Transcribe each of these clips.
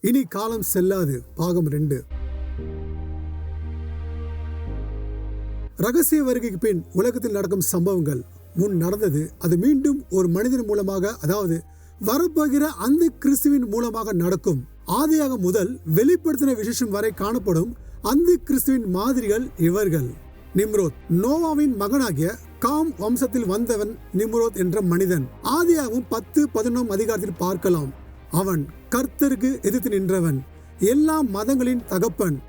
இனி காலம் செல்லாது. பாகம் ரெண்டு. ரகசிய வருகைக்கு பின் உலகத்தில் நடக்கும் சம்பவங்கள். முன் நடந்தது அது மீண்டும் ஒரு மனிதன் மூலமாக அதாவது வரப்போகிற அந்த கிறிஸ்துவின் மூலமாக நடக்கும். ஆதியாக முதல் வெளிப்படுத்தின விசேஷம் வரை காணப்படும் அந்த கிறிஸ்துவின் மாதிரிகள் இவர்கள். நிம்ரோத் நோவாவின் மகனாகிய காம் வம்சத்தில் வந்தவன் நிம்ரோத் என்ற மனிதன். ஆதியாகவும் பத்து பதினொன்றாம் அதிகாரத்தில் பார்க்கலாம். அவன் கர்த்தருக்கு எதிர்த்து நின்றவன். எல்லா மதங்களின் தகப்பன்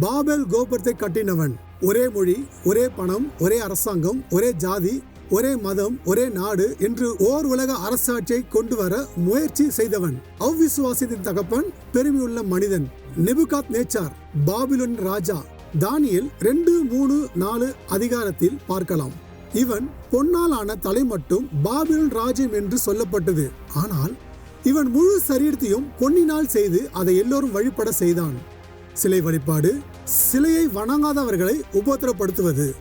பாபேல் கோபுரத்தை கட்டினவன். ஒரே மொழி ஒரே பணம் ஒரே அரசாங்கம் ஒரே ஜாதி ஒரே மதம் ஒரே நாடு என்று ஓர் உலக அரசாட்சியை கொண்டு வர முயற்சி செய்தவன். அவ்விசுவாசத்தின் தகப்பன் பெருமையுள்ள மனிதன். நெபுகாத் நேச்சார் பாபிலோன் ராஜா. தானியல் ரெண்டு மூணு நாலு அதிகாரத்தில் பார்க்கலாம். இவன் பொன்னாலான தலை மட்டும் பாபிலோன் ராஜ்யம் என்று சொல்லப்பட்டது. ஆனால் இவன் முழு சரீரத்தையும் பொன்னினால் செய்து அதை எல்லோரும் வழிபட செய்தான். சிலை வழிபாடு சிலையை வணங்காதவர்களை உபத்திரப்படுத்துவது.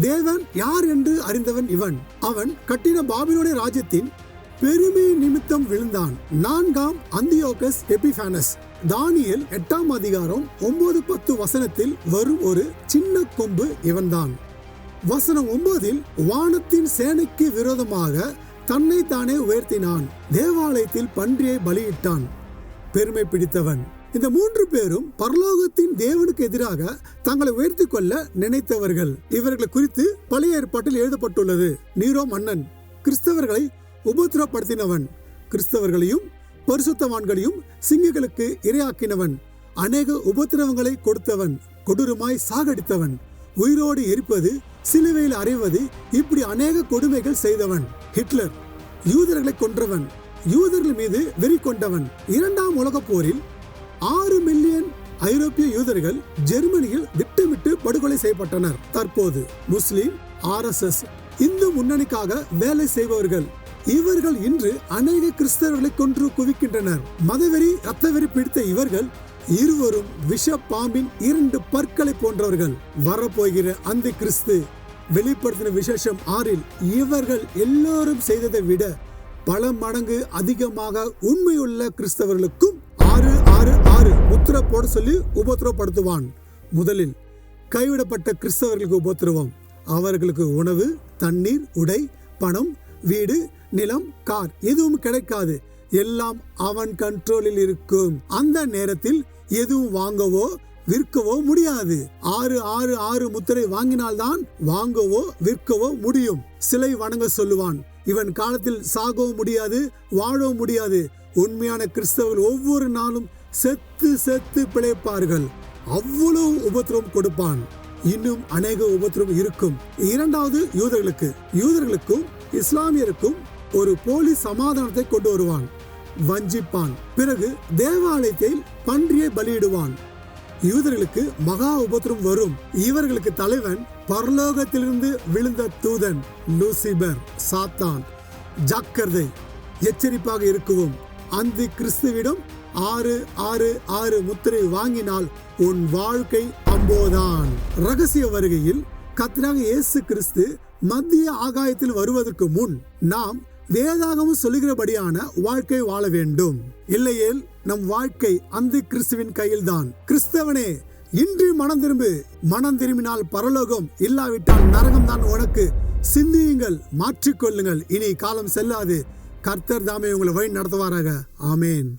தேவன் யார் என்று அறிந்தவன் இவன். அவன் கட்டின பாபிலோனிய ராஜ்யத்தின் பெருமை நிமித்தம் விழுந்தான். நான்காம் அந்தியோகஸ் எபிஃபானஸ். தானியல் எட்டாம் அதிகாரம் ஒன்பது பத்து வசனத்தில் வரும் ஒரு சின்ன கொம்பு இவன்தான். வசனம் ஒன்பதில் வானத்தின் சேனைக்கு விரோதமாக தன்னை தானே உயர்த்தினான். தேவாலயத்தில் பன்றியை பலியிட்டான். பெருமை பிடித்தவன். இந்த மூன்று பேரும் பரலோகத்தின் தேவனுக்கு எதிராக தங்களை உயர்த்தி கொள்ள நினைத்தவர்கள். இவர்களை குறித்து பழைய ஏற்பாட்டில் எழுதப்பட்டுள்ளது. நீரோ மன்னன் கிறிஸ்தவர்களை உபத்திரப்படுத்தினவன். கிறிஸ்தவர்களையும் பரிசுத்தவான்களையும் சிங்கங்களுக்கு இரையாக்கினவன். அநேக உபத்திரவங்களை கொடுத்தவன் கொடூரமாய் சாகடித்தவன். உயிரோடு எரிப்பது சிலுவையில் அறைவது இப்படி அநேக கொடுமைகள் செய்தவன். ஹிட்லர். யூதர்களை கொன்றவன் யூதர்கள் மீது வெறி கொண்டவன். இரண்டாம் உலகப் போரில் ஆறு மில்லியன் ஐரோப்பிய யூதர்கள் ஜெர்மனியில் திட்டமிட்டு படுகொலை செய்யப்பட்டனர். தற்போது முஸ்லிம் ஆர்எஸ்எஸ் இந்து முன்னணிக்காக வேலை செய்பவர்கள். இவர்கள் இன்று அநேக கிறிஸ்தவர்களை கொன்று குவிக்கின்றனர். மதவெறி ரத்தவெறி பிடித்த இவர்கள் இருவரும் விஷ பாம்பின் இரண்டு பற்களை போன்றவர்கள். வரப்போகிற அந்த கிறிஸ்து வெளிப்படுத்தின விசேஷம் ஆறில் இவர்கள் எல்லோரும் செய்ததை விட பல மடங்கு அதிகமாக உண்மையுள்ள கிறிஸ்தவர்களுக்கும் ஆறு ஆறு ஆறு முத்திர போட சொல்லி உபத்திரப்படுத்துவான் முதலில் கைவிடப்பட்ட கிறிஸ்தவர்களுக்கு உபத்திரவம். அவர்களுக்கு உணவு தண்ணீர் உடை பணம் வீடு நிலம் கார் எதுவும் கிடைக்காது. எல்லாம் அவன் கண்ட்ரோலில் இருக்கும். அந்த நேரத்தில் எதுவும் வாங்கவோ விற்கவோ முடியாது. ஆறு ஆறு ஆறு முத்திரை வாங்கினால்தான் வாங்கவோ விற்கவோ முடியும். சிலை வணங்க சொல்லுவான். இவன் காலத்தில் சாகவும் முடியாது வாழவும் முடியாது. உண்மையான கிறிஸ்தவர்கள் ஒவ்வொரு நாளும் செத்து செத்து பிழைப்பார்கள். அவ்வளவு உபத்திரம் கொடுப்பான். இன்னும் அநேக உபத்திரம் இருக்கும். இரண்டாவது யூதர்களுக்கு யூதர்களுக்கும் இஸ்லாமியருக்கும் ஒரு போலி சமாதானத்தை கொண்டு வருவான். வஞ்சிப்பான். பிறகு தேவாலயத்தை பன்றியை பலியிடுவான். யூதர்களுக்கு மகா உபத்திரம் வரும். இவர்களுக்கு தலைவன் பரலோகத்திலிருந்து விழுந்த தூதன் லூசிபர் சாத்தான். ஜாக்கிரதை எச்சரிப்பாக இருக்கவும். அந்த கிறிஸ்துவிடம் ஆறு ஆறு ஆறு முத்திரை வாங்கினால் உன் வாழ்க்கை அம்போதான். ரகசிய வருகையில் கத்திராக இயேசு கிறிஸ்து மத்திய ஆகாயத்தில் வருவதற்கு முன் நாம் வேதாகமும் சொல்லுகிறபடியான வாழ்க்கை வாழ வேண்டும். இல்லையேல் நம் வாழ்க்கை அந்த கிறிஸ்துவின் கையில்தான். கிறிஸ்தவனே இன்று மனம் திரும்பு. மனம் திரும்பினால் பரலோகம் இல்லாவிட்டால் நரகம் தான் உனக்கு. சிந்தியுங்கள் மாற்றிக்கொள்ளுங்கள். இனி காலம் செல்லாது. கர்த்தர் தாமே உங்களை வழி நடத்துவாராக. ஆமேன்.